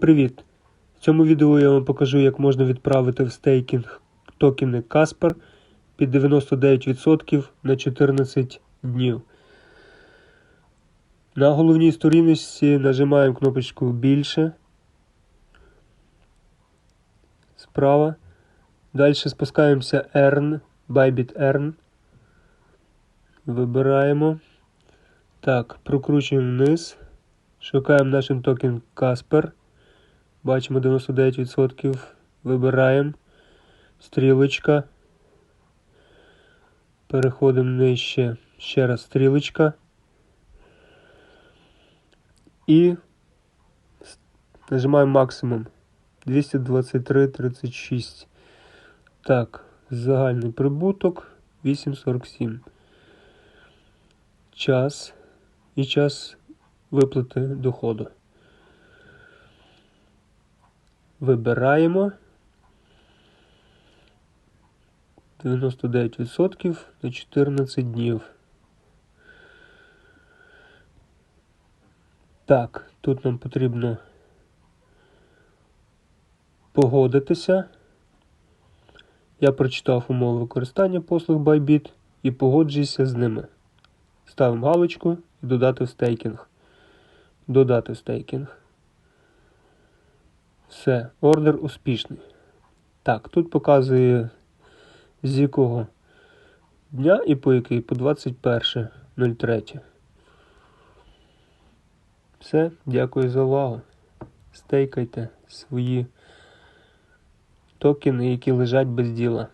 Привіт! В цьому відео я вам покажу, як можна відправити в стейкінг токени Casper під 99% на 14 днів. На головній сторінці нажимаємо кнопочку більше. Справа. Далі спускаємося Earn, Bybit Earn. Вибираємо. Так, прокручуємо вниз. Шукаємо наш токен Casper. Бачимо 99%. Вибираємо. Стрілочка. Переходимо нижче. Ще раз стрілочка. І нажимаємо максимум. 223,36. Так, загальний прибуток 8,47. Час і час виплати доходу. Вибираємо 99% на 14 днів. Так, тут нам потрібно погодитися. Я прочитав умови використання послуг Bybit і погоджуюся з ними. Ставимо галочку і додати в стейкінг. Додати в стейкінг. Все, ордер успішний. Так, тут показує з якого дня і по який, по 21.03. Все, дякую за увагу. Стейкайте свої токени, які лежать без діла.